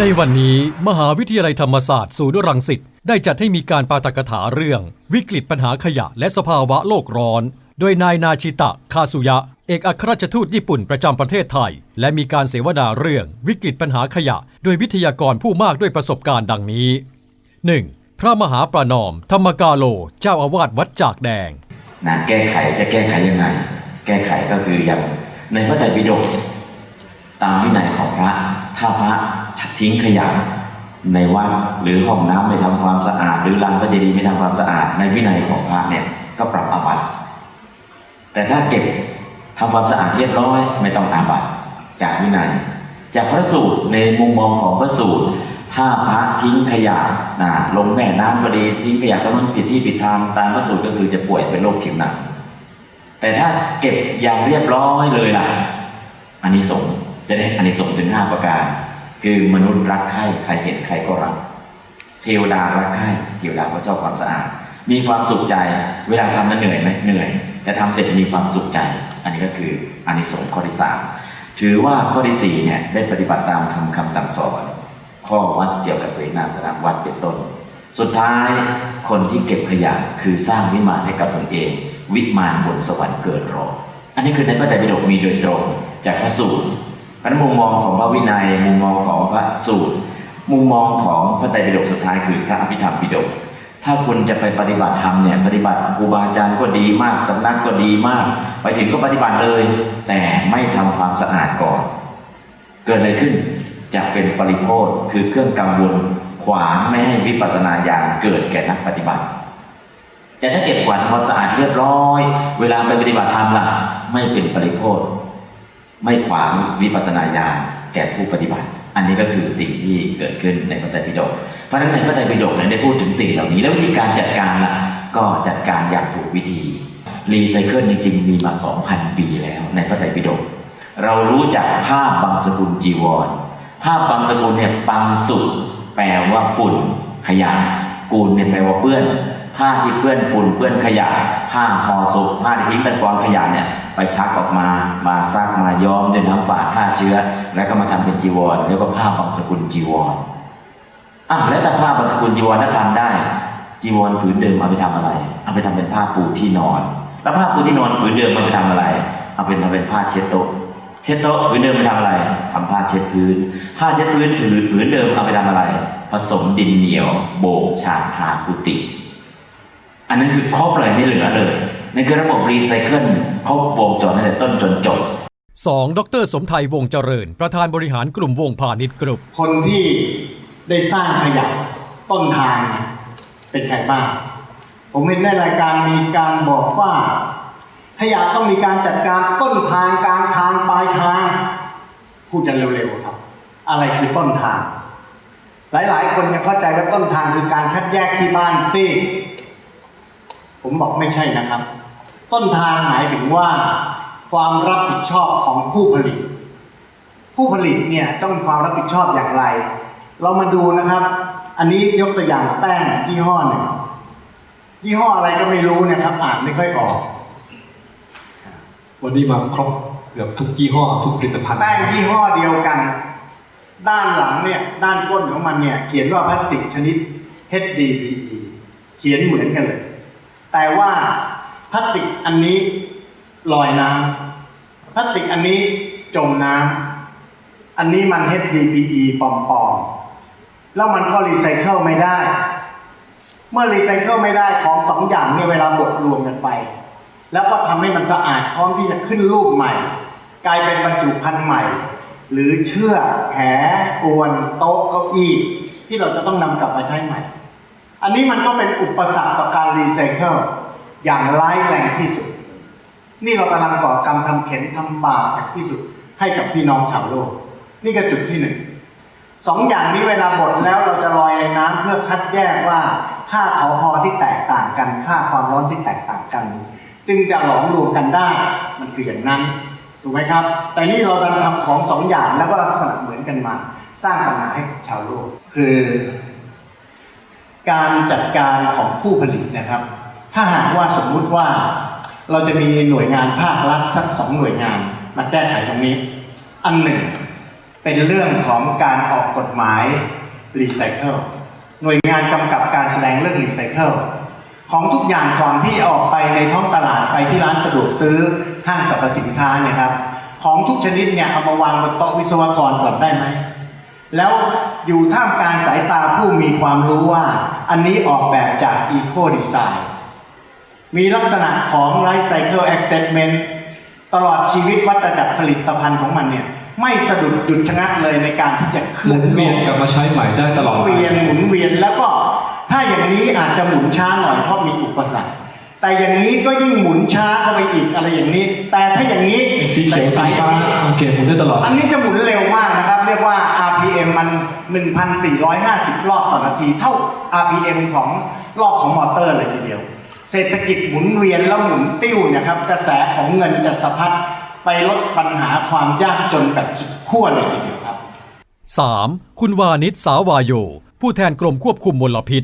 ในวันนี้มหาวิทยาลัยธรรมศาสตร์ศูนย์รังสิตได้จัดให้มีการปาฐกถาเรื่อง วิกฤตปัญหาขยะและสภาวะโลกร้อน โดยนายนาชิตะ คาสุยะ เอกอัครราชทูตญี่ปุ่นประจำประเทศไทย และมีการเสวนาเรื่องวิกฤตปัญหาขยะ โดยวิทยากรผู้มากด้วยประสบการณ์ดังนี้ 1. พระมหาประนอม ธรรมกาโล เจ้าอาวาสวัดจากแดงนะแก้ไขจะแก้ไขยังไง แก้ไขก็คืออย่างในพระไตรปิฎกตามวินัยของพระถ้าพระ ทิ้งขยะในวัดหรือห้องน้ำไม่ทำความสะอาด หรือลานพระเจดีย์ไม่ทำความสะอาด ในวินัยของพระเนี่ยก็ปรับอาบัติแต่ถ้าเก็บทำความสะอาดเรียบร้อยไม่ต้องอาบัติจากวินัย จากพระสูตรในมุมมองของพระสูตร ถ้าพระทิ้งขยะนะลงแม่น้ำก็ดีทิ้งขยะตรงนั้นผิดที่ผิดทางตามพระสูตรก็คือจะป่วยเป็นโรคผิวหนังแต่ถ้าเก็บอย่างเรียบร้อยเลยล่ะอันนี้สงส์จะได้อันนี้สงส์ถึงห้าประการ คือมนุษย์รักใคร่ใครเห็นใครก็รัก เทวดารักใคร่เทวดาก็ชอบความสะอาด มีความสุขใจ เวลาทำนั้นเหนื่อยไหมเหนื่อย แต่ทำเสร็จมีความสุขใจ อันนี้ก็คืออานิสงส์ข้อที่สามถือว่าข้อที่สี่เนี่ยได้ปฏิบัติตามคำคำสั่งสอนข้อวัดเกี่ยวกับเสนาสนะวัดเป็นต้น สุดท้ายคนที่เก็บขยะคือสร้างวิมานให้กับตนเอง วิมานบนสวรรค์เกิดรอ อันนี้คือในพระไตรปิฎกมีโดยตรงจากพระสูตร เพราะนั้นมุมมองของพระวินัย มุมมองของพระสูตร มุมมองของพระไตรปิฎกสุดท้ายคือพระอภิธรรมปิฎกถ้าคุณจะไปปฏิบัติธรรมเนี่ยปฏิบัติครูบาอาจารย์ก็ดีมากสำนักก็ดีมาก ไปถึงก็ปฏิบัติเลย แต่ไม่ทำความสะอาดก่อน เกิดอะไรขึ้นจะเป็นปริโภทคือเครื่องกังวลขวางไม่ให้วิปัสสนาญาณเกิดแก่นักปฏิบัติ แต่ถ้าเก็บกวาดความสะอาดเรียบร้อย เวลาไปปฏิบัติธรรมล่ะ ไม่เป็นปริโภท ไม่ขวางวิปัสสนาญาณแก่ผู้ปฏิบัติ อันนี้ก็คือสิ่งที่เกิดขึ้นในพระไตรปิฎกเพราะฉะนั้นในพระไตรปิฎกนั้นได้พูดถึงสิ่งเหล่านี้ แล้ววิธีการจัดการล่ะก็จัดการอย่างถูกวิธีรีไซเคิลจริงๆมีมา 2,000 ปีแล้วในพระไตรปิฎกเรารู้จักผ้าบางสกุลจีวรผ้าบางสกุลเนี่ยบางสุดแปลว่าฝุ่นขยะกูลเนี่ยแปลว่าเปื้อนผ้าที่เปื้อนฝุ่นเปื้อนขยะผ้าห่อศพผ้าที่ทิ้งเป็นกองขยะเนี่ย ไปชักออกมามาซักมาย้อมด้วยน้ำฝาดฆ่าเชื้อ แล้วก็มาทำเป็นจีวรเรียกว่าผ้าบางสกุลจีวรอะแล้วแต่ผ้าบางสกุลจีวรถ้าทำได้ จีวรผืนเดิมเอาไปทำอะไร เอาไปทำเป็นผ้าปูที่นอน แล้วผ้าปูที่นอนผืนเดิมมันไปทำอะไร เอาเป็นทำเป็นผ้าเช็ดโต๊ะเช็ดโต๊ะผืนเดิมไปทำอะไรทำผ้าเช็ดพื้น ผ้าเช็ดพื้นถือผืนเดิมเอาไปทำอะไร ผสมดินเหนียว โบกฉาบทากุฏิอันนั้นคือครบเลยไม่เหลือเลย นั่นคือระบบรีไซเคิลครบวงจรตั้งแต่ต้นจนจบ 2. ดร สมไทยวงศ์เจริญ ประธานบริหารกลุ่มวงพาณิชย์กรุ๊ปคนที่ได้สร้างขยะต้นทางเป็นใครบ้าง ผมเห็นในรายการมีการบอกว่า ขยะต้องมีการจัดการต้นทางกลางทางปลายทางพูดกันเร็วๆครับ อะไรคือต้นทาง หลายๆ คนยังเข้าใจว่าต้นทางคือการคัดแยกที่บ้านซิผมบอกไม่ใช่นะครับ ต้นทางหมายถึงว่า ความรับผิดชอบของผู้ผลิต ผู้ผลิตเนี่ยต้องมีความรับผิดชอบอย่างไร เรามาดูนะครับ อันนี้ยกตัวอย่างแป้งยี่ห้อหนึ่งยี่ห้ออะไรก็ไม่รู้เนะครับอ่านไม่ค่อยออก วันนี้มาครบเกือบทุกยี่ห้อทุกผลิตภัณฑ์ แป้งยี่ห้อเดียวกัน ด้านหลังเนี่ยด้านก้นของมันเนี่ยเขียนว่าพลาสติกชนิด HDPE เขียนเหมือนกันเลย แต่ว่า พลาสติกอันนี้ลอยน้ำพลาสติกอันนี้จมน้ำอันนี้มัน HDPE ปลอมๆแล้วมันก็รีไซเคิลไม่ได้ เมื่อรีไซเคิลไม่ได้ของสองอย่างเนี่ยเวลาบดรวมกันไป แล้วก็ทำให้มันสะอาดพร้อมที่จะขึ้นรูปใหม่ กลายเป็นบรรจุภัณฑ์ใหม่ หรือเชือกแหอวนโต๊ะเก้าอี้ที่เราจะต้องนำกลับมาใช้ใหม่ อันนี้มันก็เป็นอุปสรรคต่อการรีไซเคิล อย่างร้ายแรงที่สุด นี่เรากำลังก่อกรรมทำเข็นทำบาปอย่างที่สุดให้กับพี่น้องชาวโลก นี่ก็จุดที่หนึ่งสองอย่างนี้เวลาบดแล้วเราจะลอยในน้ำเพื่อคัดแยกว่าค่าเผาพอที่แตกต่างกัน ค่าความร้อนที่แตกต่างกัน จึงจะหลอมรวมกันได้ มันคืออย่างนั้นถูกไหมครับ แต่นี่เราดันทำของสองอย่างแล้วก็ลักษณะเหมือนกันมา สร้างปัญหาให้กับชาวโลก คือ การจัดการของผู้ผลิตนะครับ ถ้าหากว่าสมมุติว่าเราจะมีหน่วยงานภาครัฐสักสองหน่วยงานมาแก้ไขตรงนี้ อันหนึ่ง เป็นเรื่องของการออกกฎหมายรีไซเคิลหน่วยงานกำกับการแสดงเรื่องรีไซเคิลของทุกอย่างก่อนที่ออกไปในท้องตลาดไปที่ร้านสะดวกซื้อห้างสรรพสินค้าเนี่ยครับ ของทุกชนิดเนี่ยเอามาวางบนโต๊ะวิศวกรก่อนได้ไหมแล้วอยู่ท่ามกลางสายตาผู้มีความรู้ว่า อันนี้ออกแบบจาก Eco Design มีลักษณะของ Life Cycle Assessment ตลอดชีวิตวัฏจักรผลิตภัณฑ์ของมันเนี่ยไม่สะดุดหยุดชะงักเลยในการที่จะหขึ้มุนนเวียนกลับมาใช้ใหม่ได้ตลอดเวียนหมุนเวียนแล้วก็ถ้าอย่างนี้อาจจะหมุนช้าหน่อยเพราะมีอุปสรรคแต่อย่างนี้ก็ยิ่งหมุนช้าเข้าไปอีกอะไรอย่างนี้ แต่ถ้าอย่างนี้สีเขียวใสสีๆฟ้าโอเคหมุนได้ตลอด อันนี้จะหมุนเร็วมากนะครับ เรียกว่า RPM มัน 1,450 รอบต่อนาที เท่า RPM ของรอบของมอเตอร์เลยทีเดียว เศรษฐกิจหมุนเวียนแล้วหมุนติ้วเนะครับ กระแสของเงินจะสะพัดไปลดปัญหาความยากจนแบบสุดขั้วเลยทีเดียวครับ 3. คุณวานิชสาวาโย ผู้แทนกรมควบคุมมลพิษ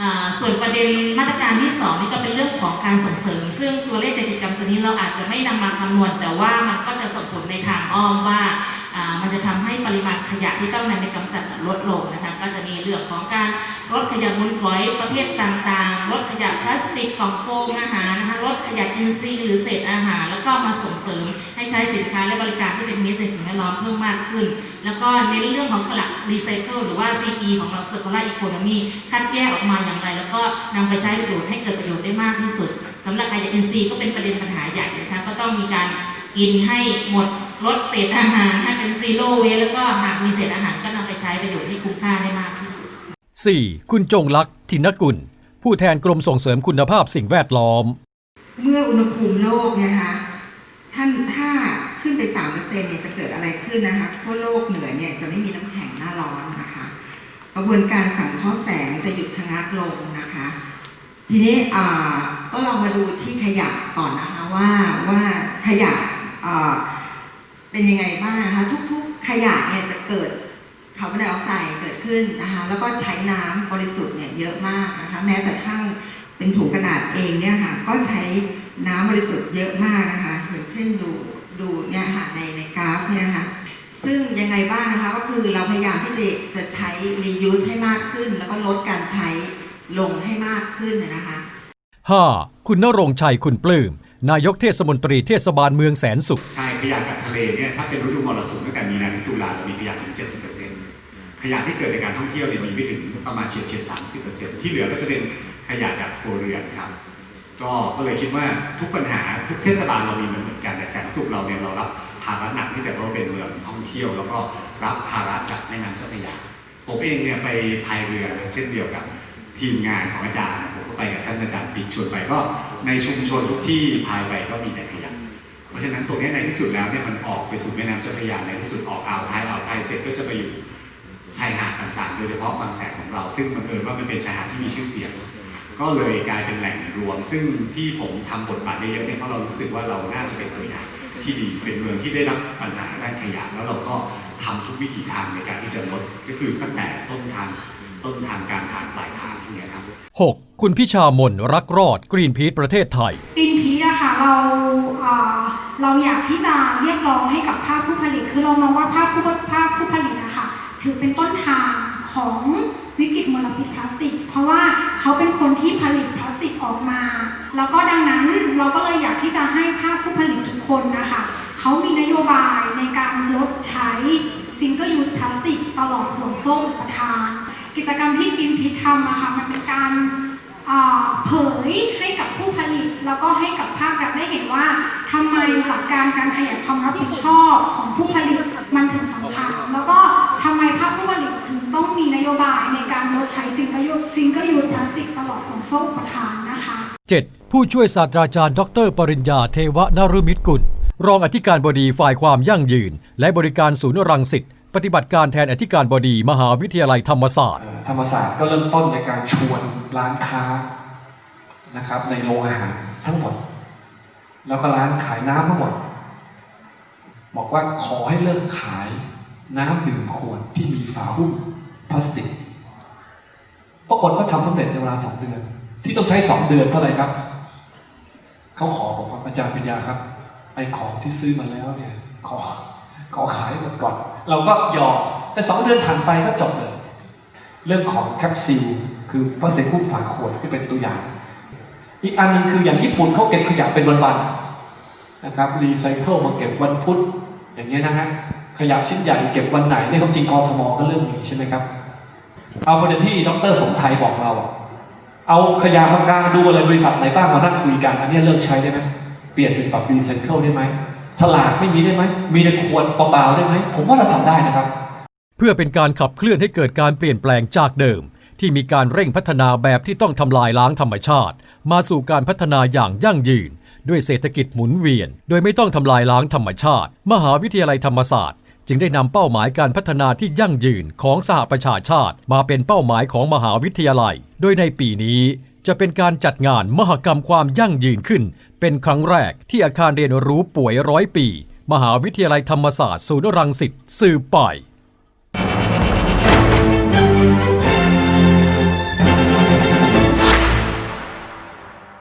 อ่าส่วนประเด็นมาตรการที่ 2 นี่ก็เป็นเรื่องของการส่งเสริม ซึ่งตัวเลขกิจกรรมตัวนี้เราอาจจะไม่นำมาคำนวณ แต่ว่ามันก็จะส่งผลในทางอ้อมว่าอ่า มันจะทำให้ปริมาณขยะที่ต้องนำไปกำจัดลดลงนะคะ ก็จะมีเรื่องของการลดขยะมูลฝอยประเภทต่างๆ ลดขยะพลาสติกกล่องโฟมอาหารนะคะ ลดขยะอินทรีย์หรือเศษอาหาร แล้วก็มาส่งเสริมให้ใช้สินค้าและบริการที่เป็นมิตรในสิ่งแวดล้อมเพิ่มมากขึ้น แล้วก็เน้นเรื่องของกลักรีไซเคิลหรือว่า CE ของเรา Circular Economy คัดแยกออกมาอย่างไร แล้วก็นำไปใช้ประโยชน์ให้เกิดประโยชน์ได้มากที่สุดสำหรับขยะอินทรีย์ก็เป็นประเด็นปัญหาใหญ่นะคะ ก็ต้องมีการกินให้หมด ลดเศษอาหารให้เป็นซีโร่เวแล้วก็หากมีเศษอาหารก็นำไปใช้ประโยชน์ที่คุ้มค่าได้มากที่สุด 4. คุณจงลักษณ์ธินกุล ผู้แทนกรมส่งเสริมคุณภาพสิ่งแวดล้อม เมื่ออุณหภูมิโลกเนยนะคะท่านถ้าขึ้นไป3%เนี่ยจะเกิดอะไรขึ้นนะคะทั่วโลกเหนือเนี่ยจะไม่มีน้ำแข็งหน้าร้อนนะคะกระบวนการสังเคราะห์แสงจะหยุดชะงักลงนะคะ ทีนี้อ่าก็ลองมาดูที่ขยะก่อนนะคะว่าว่าขยะอ่า เป็นยังไงบ้างนะคะทุกๆขยะเนี่ยจะเกิดคาร์บอนไดออกไซด์เกิดขึ้นนะคะแล้วก็ใช้น้ำบริสุทธิ์เนี่ยเยอะมากนะคะแม้แต่ทั้งเป็นถุงกระดาษเองเนี่ยค่ะก็ใช้น้ำบริสุทธิ์เยอะมากนะคะอย่างเช่นดูดูเนี่ยค่ะในในกราฟเนี่ยนะคะซึ่งยังไงบ้างนะคะก็คือเราพยายามที่จะจะใช้ reuse ให้มากขึ้น แล้วก็ลดการใช้ลงให้มากขึ้นนะนะคะ 5. คุณนรงชัยคุณปลื้ม นายกเทศมนตรีเทศบาลเมืองแสนสุข ใช่ขยะจากทะเลเนี่ยถ้าเป็นฤดูมรสุมตั้งแต่มีนาถึงตุลาเรามีขยะถึง 70%ขยะที่เกิดจากการท่องเที่ยวเนี่ยมีไม่ถึงประมาณเฉียดเฉียด30%ที่เหลือก็จะเป็นขยะจากครัวเรือนครับก็ก็เลยคิดว่าทุกปัญหาทุกเทศบาลเรามีมันเหมือนกันแต่แสนสุขเราเนี่ยเรารับภาระหนักที่จากเราเป็นเมืองท่องเที่ยว แล้วก็รับภาระจากแม่น้ำเจ้าพระยาผมเองเนี่ยไปพายเรือเช่นเดียวกับทีมงานของอาจารย์ ไปกับท่านอาจารย์ปิ๊กชวนไปก็ในชุมชนทุกที่พายไปก็มีแต่ขยะเพราะฉะนั้นตรงนี้ในที่สุดแล้วเนี่ยมันออกไปสู่แม่น้ำเจ้าพระยาในที่สุดออกอ่าวไทยอ่าวไทยเสร็จก็จะไปอยู่ชายหาดต่างๆ โดยเฉพาะบางแสนของเรา ซึ่งมันเอิญว่ามันเป็นชายหาดที่มีชื่อเสียงก็เลยกลายเป็นแหล่งรวม ซึ่งที่ผมทำบทบาทเยอะๆเนี่ยเพราะเรารู้สึกว่าเราน่าจะเป็นตัวอย่างที่ดีเป็นเมืองที่ได้รับปัญหาด้านขยะแล้วเราก็ทำทุกวิถีทางในการที่จะลดก็คือตั้งแต่ต้นทาง ต้นทางกลารทางปลายทางที่นี้ยครับ 6. คุณพิชามนรักรอดกรีนพีทประเทศไทย กรีนพีอะค่ะเราเอ่อเราอยากที่จะเรียกร้องให้กับภาคผู้ผลิต คือเรามองว่าภาคผู้ภาคผู้ผลิตอะค่ะถือเป็นต้นทางของวิกฤตมลพิษพลาสติก เพราะว่าเขาเป็นคนที่ผลิตพลาสติกออกมา แล้วก็ดังนั้นเราก็เลยอยากที่จะให้ภาคผู้ผลิตทุกคนนะคะเขามีนโยบายในการลดใช้ซิงเกิลยูสพลาสติกตลอดห่วงโซ่อุปทาน กิจกรรมที่กรีนพีทำอะค่ะมันเป็นการอ่าเผยให้กับผู้ผลิต แล้วก็ให้กับภาครัฐได้เห็นว่าทำไมหลักการการขยายความรับผิดชอบของผู้ผลิตมันถึงสำคัญแล้วก็ทำไมภาคผู้ผลิตถึงต้องมีนโยบายในการลดใช้ซิงเกิลยูซิงเกิลยูพลาสติกตลอดของโซ่อุปทานนะคะ 7. ผู้ช่วยศาสตราจารย์ ดร ปริญญาเทวนารุมิตรกุล รองอธิการบดีฝ่ายความยั่งยืน และบริการศูนย์รังสิต ปฏิบัติการแทนอธิการบดีมหาวิทยาลัยธรรมศาสตร์ ธรรมศาสตร์ก็เริ่มต้นในการชวนร้านค้านะครับในโรงอาหารทั้งหมด แล้วก็ร้านขายน้ำทั้งหมด บอกว่าขอให้เลิกขายน้ำดื่มขวดที่มีฝาหุ้มพลาสติกปรากฏว่าทำสำเร็จในเวลาสองเดือน ที่ต้องใช้สองเดือนเพราะอะไรครับ เขาขอบอกว่าอาจารย์ปัญญาครับ ไอ้ของที่ซื้อมาแล้วเนี่ย ขอขอขายหมดก่อน เราก็ยอมแต่สองเดือนผ่านไปก็จบเลย เรื่องของแคปซิลคือพลาสติกคู่ฝาขวดที่เป็นตัวอย่าง อีกอันหนึงคืออย่างญี่ปุ่นเขาเก็บขยะเป็นวันๆนะครับรีไซเคิลมาเก็บวันพุธอย่างเงี้ยนะฮะขยะชิ้นใหญ่เก็บวันไหนเนี่ยความจริงกรทมก็เริ่มมีใช่ไหมครับ เอาประเด็นที่ดรสมไทยบอกเรา เอาขยะมากางดูอะไรบริษัทไหนบ้างมานั่งคุยกัน อันนี้เลิกใช้ได้ไหมเปลี่ยนเป็นปรับรีไซเคิลได้ไหม ฉลากไม่มีได้ไหม มีในขวดเปล่าๆได้ไหม ผมว่าเราทำได้นะครับ เพื่อเป็นการขับเคลื่อนให้เกิดการเปลี่ยนแปลงจากเดิม ที่มีการเร่งพัฒนาแบบที่ต้องทำลายล้างธรรมชาติ มาสู่การพัฒนาอย่างยั่งยืน ด้วยเศรษฐกิจหมุนเวียน โดยไม่ต้องทำลายล้างธรรมชาติ มหาวิทยาลัยธรรมศาสตร์ จึงได้นำเป้าหมายการพัฒนาที่ยั่งยืนของสหประชาชาติ มาเป็นเป้าหมายของมหาวิทยาลัย โดยในปีนี้ จะเป็นการจัดงานมหกรรมความยั่งยืนขึ้น เป็นครั้งแรกที่อาคารเรียนรู้ป่วยร้อยปี มหาวิทยาลัยธรรมศาสตร์ศูนย์รังสิตสืบไป